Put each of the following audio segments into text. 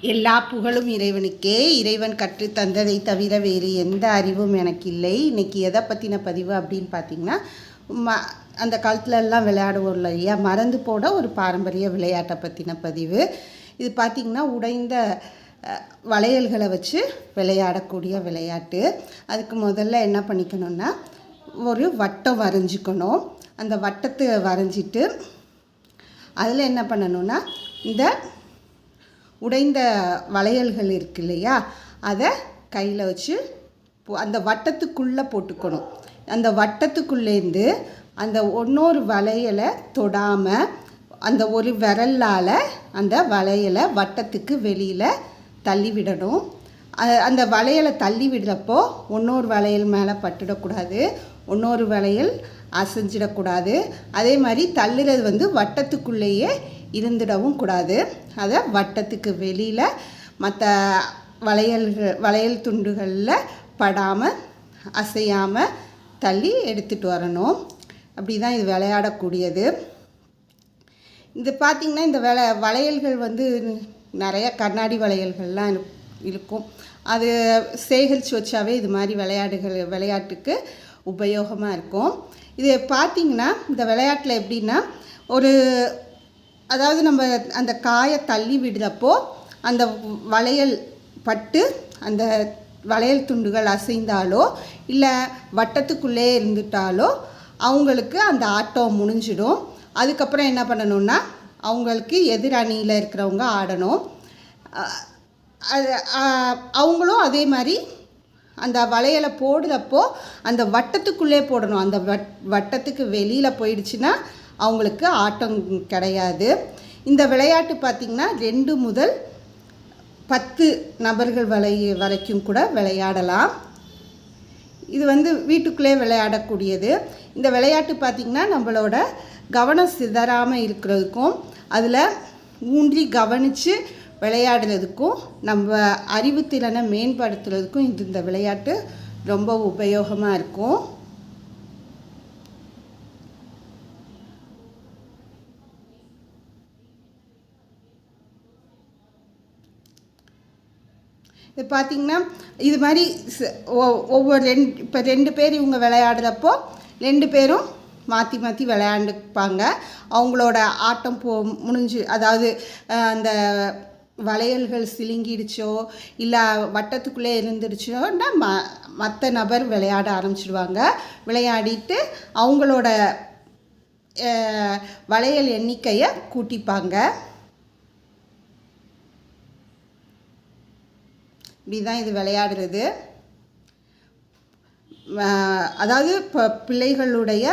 எல்லா புகழும் இறைவனுக்கே. இறைவன் கற்று தந்ததை தவிர வேறு எந்த அறிவும் எனக்கு இல்லை இன்றைக்கி எதை பற்றின பதிவு அப்படின்னு பார்த்தீங்கன்னா ம அந்த காலத்துலலாம் விளையாடுவோம் இல்லையா? மறந்து போட ஒரு பாரம்பரிய விளையாட்டை பற்றின பதிவு. இது பார்த்திங்கன்னா உடைந்த வளையல்களை வச்சு விளையாடக்கூடிய விளையாட்டு. அதுக்கு முதல்ல என்ன பண்ணிக்கணும்னா ஒரு வட்டம் வரைஞ்சிக்கணும். அந்த வட்டத்தை வரைஞ்சிட்டு அதில் என்ன பண்ணணும்னா இந்த உடைந்த வளையல்கள் இருக்கு இல்லையா? அதை கையில் வச்சு அந்த வட்டத்துக்குள்ளே போட்டுக்கணும். அந்த வட்டத்துக்குள்ளேருந்து அந்த ஒன்னொரு வளையலை தொடாமல் அந்த ஒரு விரலால் அந்த வளையலை வட்டத்துக்கு வெளியில் தள்ளி விடணும் அந்த வளையலை தள்ளி விடுறப்போ இன்னொரு வளையல் மேலே பட்டுடக்கூடாது. இன்னொரு வளையல் அசைஞ்சிடக்கூடாது. அதே மாதிரி தள்ளுறது வந்து வட்டத்துக்குள்ளேயே இருந்துடவும் கூடாது. அதை வட்டத்துக்கு வெளியில் மற்ற வளையல்கள் வளையல் துண்டுகளில் படாமல் அசையாமல் தள்ளி எடுத்துகிட்டு வரணும். அப்படி தான் இது விளையாடக்கூடியது. இது பார்த்திங்கன்னா இந்த வள வளையல்கள் வந்து நிறைய கண்ணாடி வளையல்கள்லாம் இருக்கும். அது சேகரித்து வச்சாவே இது மாதிரி விளையாடுகள் விளையாட்டுக்கு உபயோகமாக இருக்கும். இது பார்த்திங்கன்னா இந்த விளையாட்டில் எப்படின்னா ஒரு அதாவது நம்ம அந்த காயை தள்ளி விடுறப்போ அந்த வளையல் பட்டு அந்த வளையல் துண்டுகள் அசைந்தாலோ இல்லை வட்டத்துக்குள்ளே இருந்துட்டாலோ அவங்களுக்கு அந்த ஆட்டம் முடிஞ்சிடும். அதுக்கப்புறம் என்ன பண்ணணும்னா அவங்களுக்கு எதிர் அணியில் இருக்கிறவங்க ஆடணும். அது அவங்களும் அதே மாதிரி அந்த வளையலை போடுறப்போ அந்த வட்டத்துக்குள்ளே போடணும். அந்த வட் வட்டத்துக்கு வெளியில் போயிடுச்சுன்னா அவங்களுக்கு ஆட்டம் கிடையாது. இந்த விளையாட்டு பார்த்திங்கன்னா ரெண்டு முதல் பத்து நபர்கள் வரை வரைக்கும் கூட விளையாடலாம். இது வந்து வீட்டுக்குள்ளே விளையாடக்கூடியது. இந்த விளையாட்டு பார்த்திங்கன்னா நம்மளோட கவனம் சிதறாமல் இருக்கிறதுக்கும் அதில் ஊன்றி கவனித்து விளையாடுறதுக்கும் நம்ம அறிவுத்திறனை மேம்படுத்துறதுக்கும் இது இந்த விளையாட்டு ரொம்ப உபயோகமாக இருக்கும். இது பார்த்திங்கன்னா இது மாதிரி ச- ஒ- ஒவ்வொரு ரெண்டு இப்போ ரெண்டு பேர் இவங்க விளையாடுறப்போ ரெண்டு பேரும் மாற்றி மாற்றி விளையாண்டுப்பாங்க. அவங்களோட ஆட்டம் போ முடிஞ்சு அதாவது அந்த வளையல்கள் சிலுங்கிடுச்சோ இல்லை வட்டத்துக்குள்ளே இருந்துடுச்சோன்னா ம மற்ற நபர் விளையாட ஆரம்பிச்சிடுவாங்க. விளையாடிட்டு அவங்களோட வளையல் எண்ணிக்கையை கூட்டிப்பாங்க. இப்படி தான் இது விளையாடுறது. அதாவது இப்போ பிள்ளைகளுடைய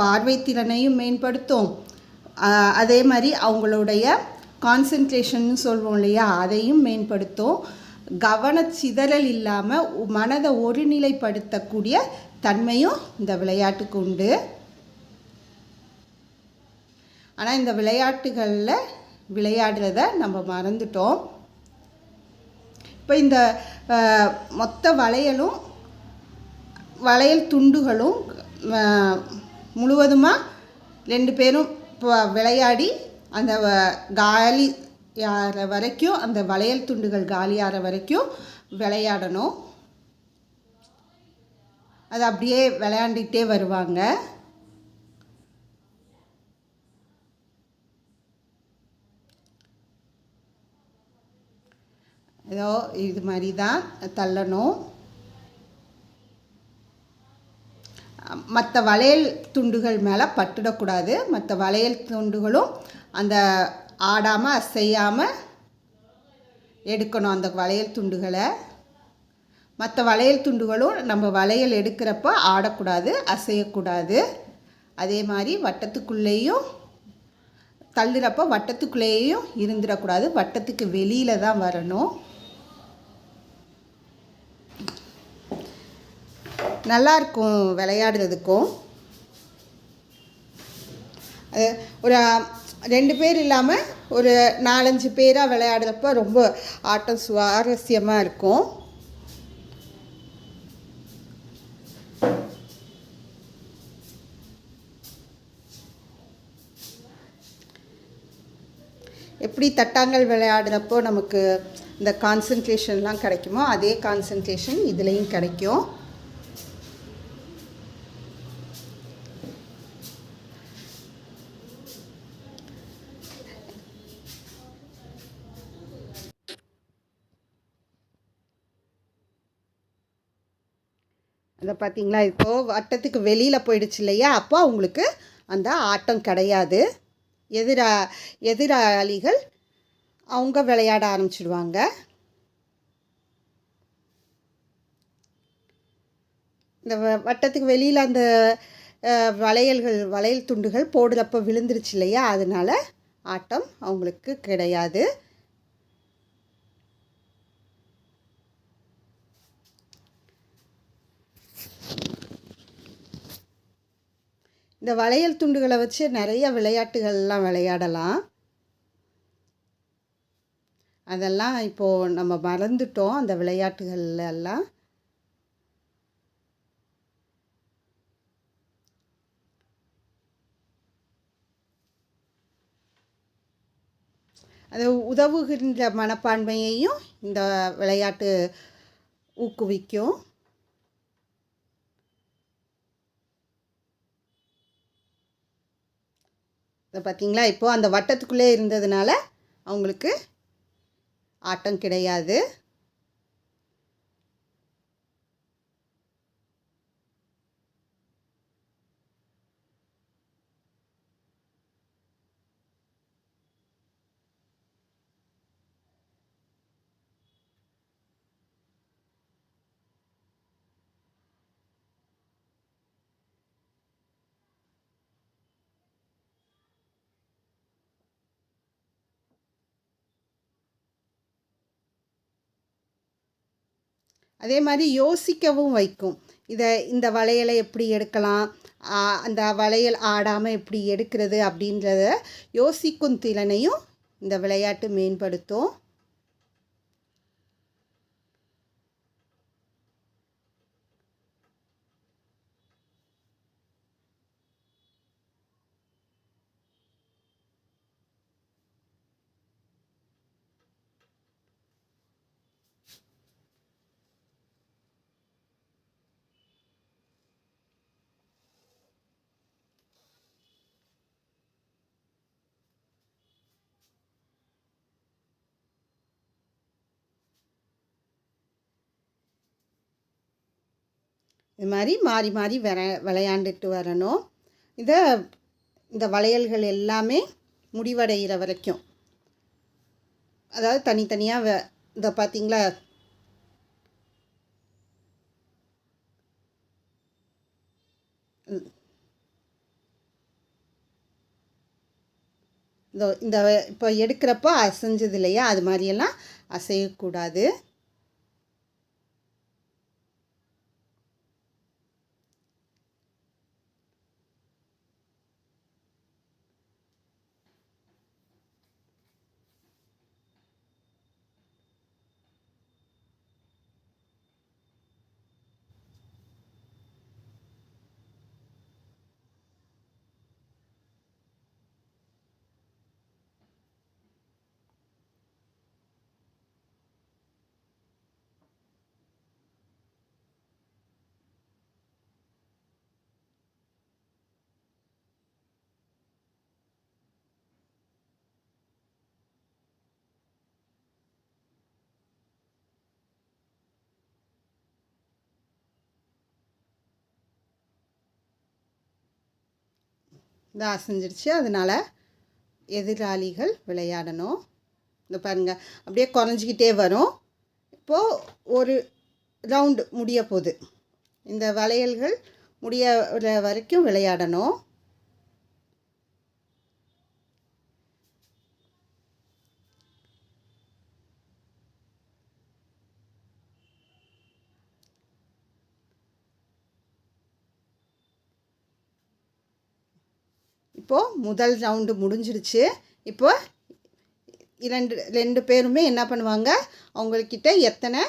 பார்வைத்திறனையும் மேம்படுத்தும். அதே மாதிரி அவங்களுடைய கான்சன்ட்ரேஷன் சொல்லுவோம் இல்லையா அதையும் மேம்படுத்தும். கவனச்சிதறல் இல்லாமல் மனதை ஒருநிலைப்படுத்தக்கூடிய தன்மையும் இந்த விளையாட்டுக்கு உண்டு. ஆனால் இந்த விளையாட்டுகளில் விளையாடுறத நம்ம மறந்துட்டோம். இப்போ இந்த மொத்த வளையலும் வளையல் துண்டுகளும் முழுவதுமாக ரெண்டு பேரும் இப்போ விளையாடி அந்த வ- காலி ஆகிற வரைக்கும் அந்த வளையல் துண்டுகள் காலியாகிற வரைக்கும் விளையாடணும். அது அப்படியே விளையாண்டுக்கிட்டே வருவாங்க. ஏதோ இது மாதிரி தான் தள்ளணும். மற்ற வளையல் துண்டுகள் மேலே பட்டுடக்கூடாது. மற்ற வளையல் துண்டுகளும் அந்த ஆடாமல் அசையாமல் எடுக்கணும் அந்த வளையல் துண்டுகளை. மற்ற வளையல் துண்டுகளும் நம்ம வளையல் எடுக்கிறப்ப ஆடக்கூடாது அசையக்கூடாது. அதே மாதிரி வட்டத்துக்குள்ளேயும் தள்ளுறப்ப வட்டத்துக்குள்ளேயும் இருந்துடக்கூடாது. வட்டத்துக்கு வெளியில் தான் வரணும். நல்லா இருக்கும் விளையாடுறதுக்கும் ஒரு ரெண்டு பேர் இல்லாமல் ஒரு நாலஞ்சு பேராக விளையாடுறப்ப ரொம்ப ஆட்டம் சுவாரஸ்யமாக இருக்கும். எப்படி தட்டாங்கல் விளையாடுறப்போ நமக்கு இந்த கான்சன்ட்ரேஷன்லாம் கிடைக்குமோ அதே கான்சன்ட்ரேஷன் இதுலேயும் கிடைக்கும். அதை பார்த்தீங்களா? இப்போது வட்டத்துக்கு வெளியில் போயிடுச்சு இல்லையா? அப்போ அவங்களுக்கு அந்த ஆட்டம் கிடையாது. எதிரா எதிராளிகள் அவங்க விளையாட ஆரம்பிச்சிடுவாங்க. இந்த வட்டத்துக்கு வெளியில் அந்த வளையல்கள் வளையல் துண்டுகள் போடுறப்போ விழுந்துருச்சு இல்லையா? அதனால் ஆட்டம் அவங்களுக்கு கிடையாது. இந்த வளையல் துண்டுகளை வச்சு நிறைய விளையாட்டுகள்லாம் விளையாடலாம். அதெல்லாம் இப்போது நம்ம மறந்துட்டோம் அந்த விளையாட்டுகள்ல எல்லாம். அது உதவுகின்ற மனப்பான்மையையும் இந்த விளையாட்டு ஊக்குவிக்கும். இதை பார்த்தீங்களா இப்போது அந்த வட்டத்துக்குள்ளே இருந்ததுனால அவங்களுக்கு ஆட்டம் கிடையாது. அதே மாதிரி யோசிக்கவும் வைக்கும். இதை இந்த வளையலை எப்படி எடுக்கலாம்? அந்த வளையல் ஆடாமல் எப்படி எடுக்கிறது அப்படின்றத யோசிக்கும் திறனையும் இந்த விளையாட்டு மேம்படுத்தும். இது மாதிரி மாறி மாறி விர விளையாண்டுட்டு வரணும். இதை இந்த வளையல்கள் எல்லாமே முடிவடைகிற வரைக்கும். அதாவது தனித்தனியாக வ இதை பார்த்தீங்களா இந்த இந்த இப்போ எடுக்கிறப்போ அசைஞ்சது இல்லையா? அது மாதிரியெல்லாம் அசையக்கூடாது. இது அசைஞ்சிடுச்சு அதனால் எதிராளிகள் விளையாடணும். இந்த பாருங்கள் அப்படியே குறைஞ்சிக்கிட்டே வரும். இப்போது ஒரு ரவுண்டு முடிய போகுது. இந்த வளையல்கள் முடிய வரைக்கும் விளையாடணும். இப்போது முதல் ரவுண்டு முடிஞ்சிருச்சு. இப்போ இரண்டு ரெண்டு பேருமே என்ன பண்ணுவாங்க? அவங்கக்கிட்ட எத்தனை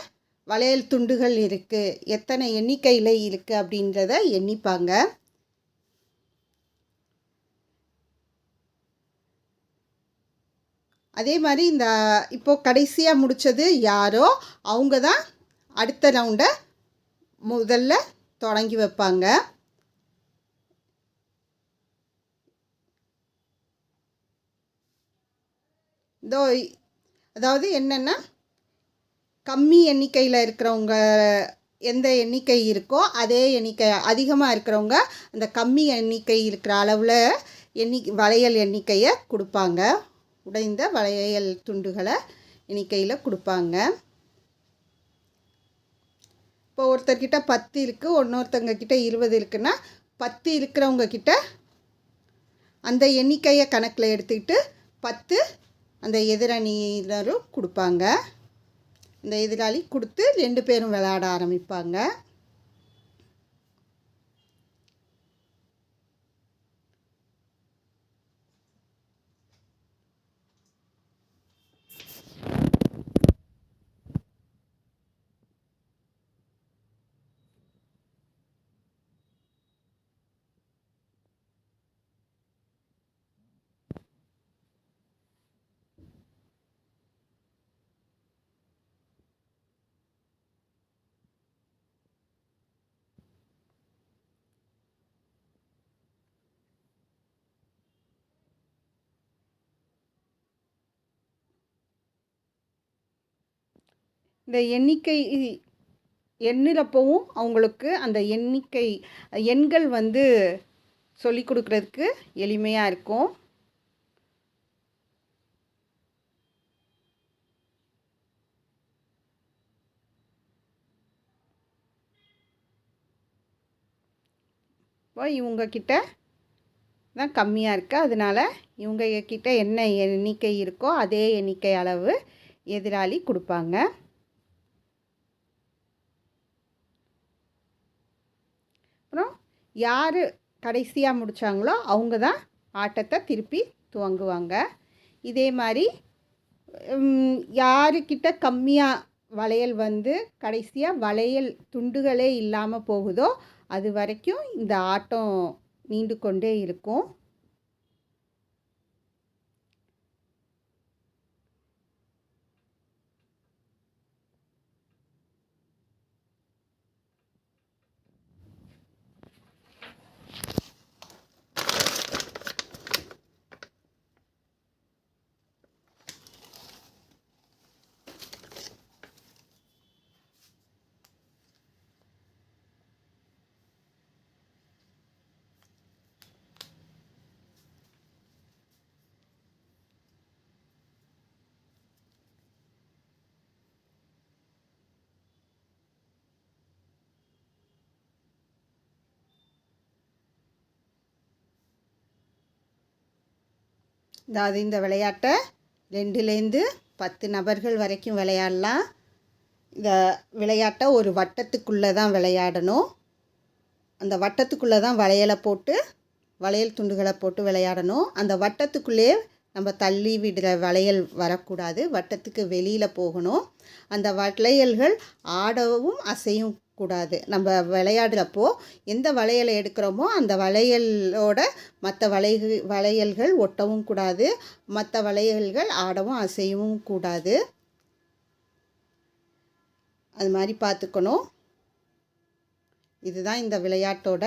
வளையல் துண்டுகள் இருக்குது எத்தனை எண்ணிக்கையில் இருக்குது அப்படின்றத எண்ணிப்பாங்க. அதே மாதிரி இந்த இப்போ கடைசியாக முடித்தது யாரோ? அவங்க தான் அடுத்த ரவுண்டை முதல்ல தொடங்கி வைப்பாங்க. இதோ அதாவது என்னென்னா கம்மி எண்ணிக்கையில் இருக்கிறவங்க எந்த எண்ணிக்கை இருக்கோ அதே எண்ணிக்கை அதிகமாக இருக்கிறவங்க அந்த கம்மி எண்ணிக்கை இருக்கிற அளவில் எண்ணி வளையல் எண்ணிக்கையை கொடுப்பாங்க. உடைந்த வளையல் துண்டுகளை எண்ணிக்கையில் கொடுப்பாங்க. இப்போ ஒருத்தர்கிட்ட பத்து இருக்குது இன்னொருத்தங்க கிட்ட இருபது இருக்குன்னா பத்து இருக்கிறவங்க கிட்ட அந்த எண்ணிக்கையை கணக்கில் எடுத்துக்கிட்டு பத்து அந்த எதிரணியினரும் கொடுப்பாங்க. இந்த எதிராளி கொடுத்து ரெண்டு பேரும் விளையாட ஆரம்பிப்பாங்க. இந்த எண்ணிக்கை எண்ணுறப்பவும் அவங்களுக்கு அந்த எண்ணிக்கை எண்கள் வந்து சொல்லி கொடுக்குறதுக்கு எளிமையாக இருக்கும். இப்போ இவங்கக்கிட்ட தான் கம்மியாக இருக்குது அதனால் இவங்க கிட்ட என்ன எண்ணிக்கை இருக்கோ அதே எண்ணிக்கை அளவு எதிராளி கொடுப்பாங்க. யார் கடைசியாக முடித்தாங்களோ அவங்க தான் ஆட்டத்தை திருப்பி துவங்குவாங்க. இதே மாதிரி யாருக்கிட்ட கம்மியாக வளையல் வந்து கடைசியாக வளையல் துண்டுகளே இல்லாமல் போகுதோ அது வரைக்கும் இந்த ஆட்டம் நீண்டு கொண்டே இருக்கும். அதாவது இந்த விளையாட்டை ரெண்டுலேருந்து பத்து நபர்கள் வரைக்கும் விளையாடலாம். இந்த விளையாட்டை ஒரு வட்டத்துக்குள்ளே தான் விளையாடணும். அந்த வட்டத்துக்குள்ளே தான் வளையலை போட்டு வளையல் துண்டுகளை போட்டு விளையாடணும். அந்த வட்டத்துக்குள்ளேயே நம்ம தள்ளி விடுற வளையல் வரக்கூடாது. வட்டத்துக்கு வெளியில் போகணும். அந்த வளையல்கள் ஆடவும் அசையும் கூடாது நம்ம விளையாடுறப்போ எந்த வளையலை எடுக்கிறோமோ அந்த வளையலோட மற்ற வளை வளையல்கள் ஒட்டவும் கூடாது. மற்ற வளையல்கள் ஆடவும் அசையவும் கூடாது. அது மாதிரி பார்த்துக்கணும். இதுதான் இந்த விளையாட்டோட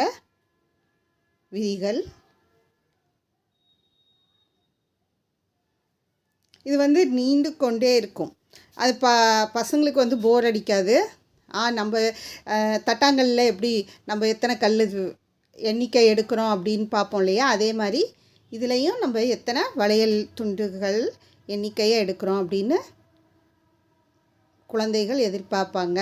விதிகள். இது வந்து நீண்டு கொண்டே இருக்கும். அது ப பசங்களுக்கு வந்து போர் அடிக்காது. நம்ம தட்டாங்கல்ல எப்படி நம்ம எத்தனை கல் எண்ணிக்கை எடுக்கிறோம் அப்படின்னு பார்ப்போம் இல்லையா? அதே மாதிரி இதுலேயும் நம்ம எத்தனை வளையல் துண்டுகள் எண்ணிக்கையை எடுக்கிறோம் அப்படின்னு குழந்தைகள் எதிர்பார்ப்பாங்க.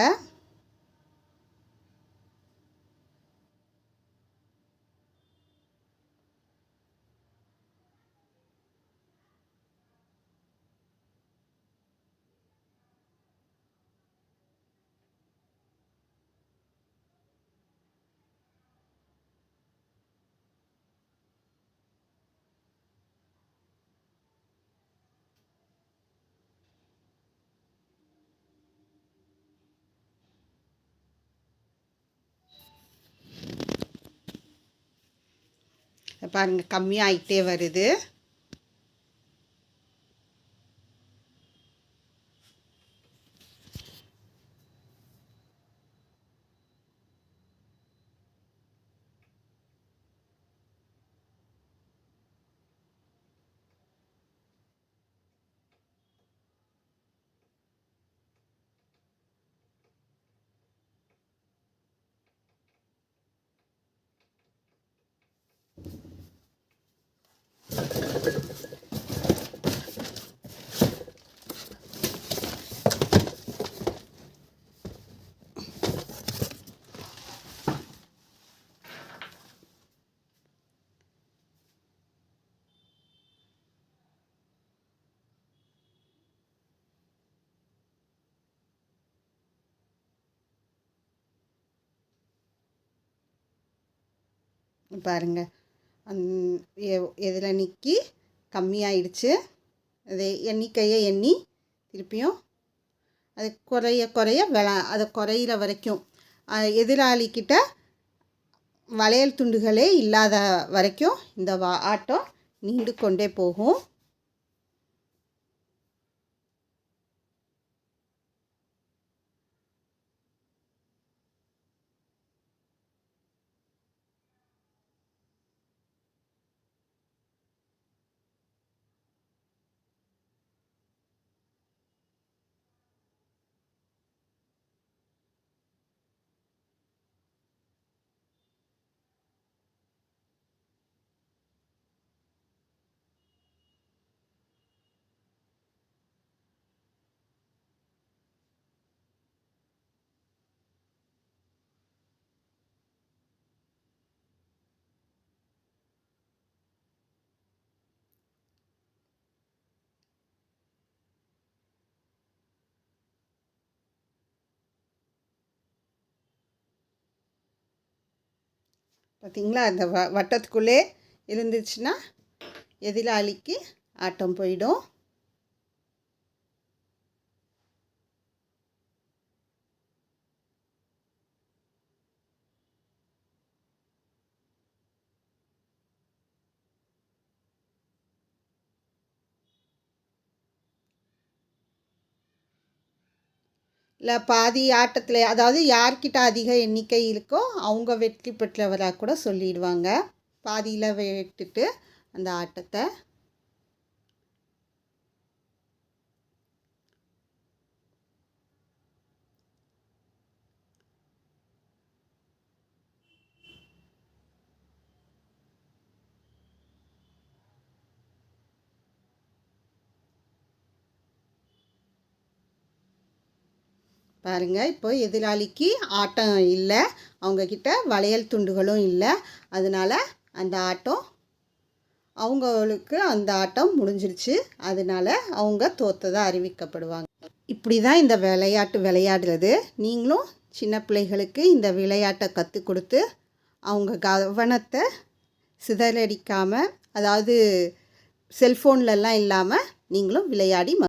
பாருங்கள் கம்மியாகிட்டே வருது. பாருங்கள் அந் எதில் நிற்கி கம்மியாயிடுச்சு. அது எண்ணிக்கையை எண்ணி திருப்பியும் அது குறைய குறைய விள அது குறையிற வரைக்கும். எதிராளிக்கிட்ட வளையல் துண்டுகளே இல்லாத வரைக்கும் இந்த வா ஆட்டம் நீண்டு கொண்டே போகும். பார்த்திங்களா அந்த வ வட்டத்துக்குள்ளே இருந்துச்சுன்னா எதிராளிக்கு ஆட்டம் போயிடும். இல்லை பாதி ஆட்டத்தில் அதாவது யார்கிட்ட அதிக எண்ணிக்கை இருக்கோ அவங்க வெற்றி பெற்றவராக கூட சொல்லிடுவாங்க. பாதியில் விட்டுட்டு அந்த ஆட்டத்தை. பாருங்கள் இப்போ எதிராளிக்கு ஆட்டம் இல்லை. அவங்கக்கிட்ட வளையல் துண்டுகளும் இல்லை. அதனால் அந்த ஆட்டம் அவங்களுக்கு அந்த ஆட்டம் முடிஞ்சிருச்சு. அதனால அவங்க தோத்ததாக அறிவிக்கப்படுவாங்க. இப்படி தான் இந்த விளையாட்டு விளையாடுறது. நீங்களும் சின்ன பிள்ளைகளுக்கு இந்த விளையாட்டை கற்றுக் கொடுத்து அவங்க கவனத்தை சிதறடிக்காமல் அதாவது செல்ஃபோன்லலாம் இல்லாமல் நீங்களும் விளையாடி ம